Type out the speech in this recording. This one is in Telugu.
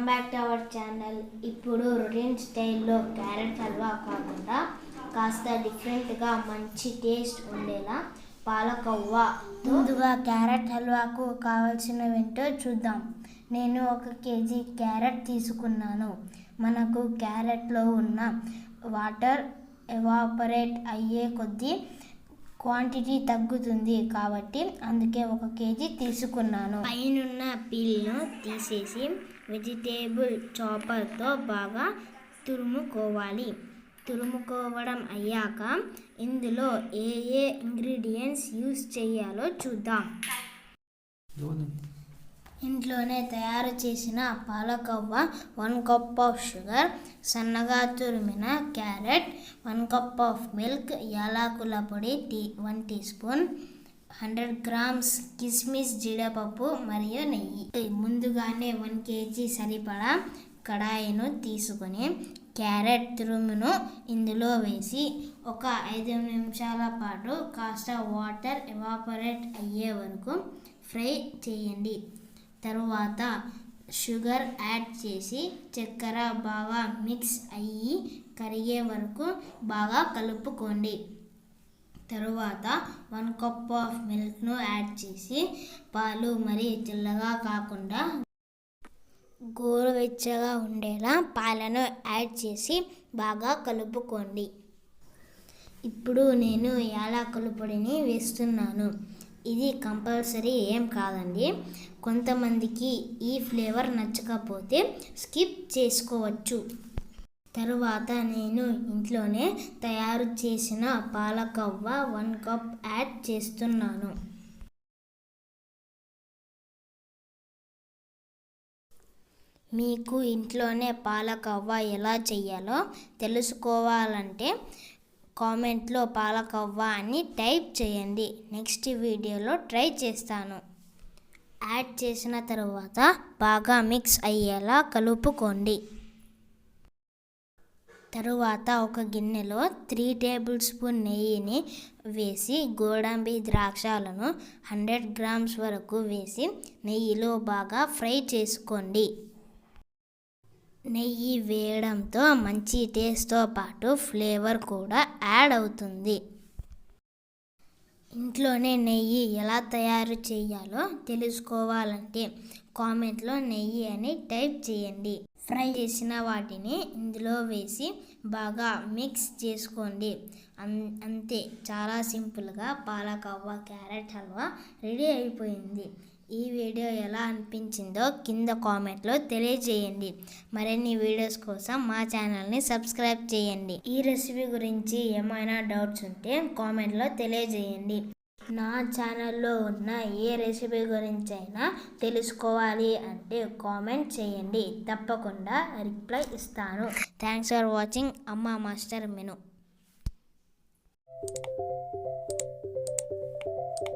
Back to our channel. ఇప్పుడు రొటీన్ స్టైల్లో క్యారెట్ హల్వా కాకుండా కాస్త డిఫరెంట్గా మంచి టేస్ట్ ఉండేలా పాలకవ్వ ముందుగా క్యారెట్ హల్వాకు కావాల్సినవేంటో చూద్దాం. నేను ఒక కేజీ క్యారెట్ తీసుకున్నాను. మనకు క్యారెట్లో ఉన్న వాటర్ ఎవాపరేట్ అయ్యే కొద్దీ క్వాంటిటీ తగ్గుతుంది కాబట్టి అందుకే ఒక కేజీ తీసుకున్నాను. పైనున్న పీల్ను తీసేసి వెజిటేబుల్ చాపర్తో బాగా తురుముకోవాలి. తురుముకోవడం అయ్యాక ఇందులో ఏ ఏ ఇంగ్రీడియంట్స్ యూస్ చేయాలో చూద్దాం. ఇంట్లోనే తయారు చేసిన పాలకోవా వన్ కప్ ఆఫ్ షుగర్ సన్నగా తురిమిన carrot one cup of milk యాలకుల పొడి tea one teaspoon hundred grams కిస్మిస్ జీడిపప్పు మరియు నెయ్యి. ముందుగానే వన్ కేజీ సరిపడా కడాయిను తీసుకొని క్యారెట్ తురుమును ఇందులో వేసి ఒక ఐదు నిమిషాల పాటు కాస్త వాటర్ ఎవాపరేట్ అయ్యే వరకు ఫ్రై చేయండి. తర్వాత షుగర్ యాడ్ చేసి చక్కెర బాగా మిక్స్ అయ్యి కరిగే వరకు బాగా కలుపుకోండి. తరువాత వన్ కప్ ఆఫ్ మిల్క్ను యాడ్ చేసి పాలు మరి తెల్లగా కాకుండా గోరువెచ్చగా ఉండేలా పాలను యాడ్ చేసి బాగా కలుపుకోండి. ఇప్పుడు నేను యాలకుల పొడిని వేస్తున్నాను. ఇది కంపల్సరీ ఏం కాదండి. కొంతమందికి ఈ ఫ్లేవర్ నచ్చకపోతే స్కిప్ చేసుకోవచ్చు. తరువాత నేను ఇంట్లోనే తయారు చేసిన పాలకవ్వ వన్ కప్ యాడ్ చేస్తున్నాను. మీకు ఇంట్లోనే పాలకవ్వ ఎలా చేయాలో తెలుసుకోవాలంటే కామెంట్లో పాలకవ్వ అని టైప్ చేయండి. నెక్స్ట్ వీడియోలో ట్రై చేస్తాను. యాడ్ చేసిన తర్వాత బాగా మిక్స్ అయ్యేలా కలుపుకోండి. తరువాత ఒక గిన్నెలో త్రీ టేబుల్ స్పూన్ నెయ్యిని వేసి గోడంబి ద్రాక్షలను హండ్రెడ్ గ్రామ్స్ వరకు వేసి నెయ్యిలో బాగా ఫ్రై చేసుకోండి. నెయ్యి వేయడంతో మంచి టేస్ట్తో పాటు ఫ్లేవర్ కూడా యాడ్ అవుతుంది. ఇంట్లోనే నెయ్యి ఎలా తయారు చేయాలో తెలుసుకోవాలంటే కామెంట్లో నెయ్యి అని టైప్ చేయండి. ఫ్రై చేసిన వాటిని ఇందులో వేసి బాగా మిక్స్ చేసుకోండి. అన్- అంతే. చాలా సింపుల్గా పాలకవ్వ క్యారెట్ హల్వా రెడీ అయిపోయింది. ఈ వీడియో ఎలా అనిపించిందో కింద కామెంట్లో తెలియజేయండి. మరిన్ని వీడియోస్ కోసం మా ఛానల్ని సబ్స్క్రైబ్ చేయండి. ఈ రెసిపీ గురించి ఏమైనా డౌట్స్ ఉంటే కామెంట్లో తెలియజేయండి. నా ఛానల్లో ఉన్న ఏ రెసిపీ గురించి అయినా తెలుసుకోవాలి అంటే కామెంట్ చేయండి. తప్పకుండా రిప్లై ఇస్తాను. Thanks for watching. అమ్మ మాస్టర్ మెను.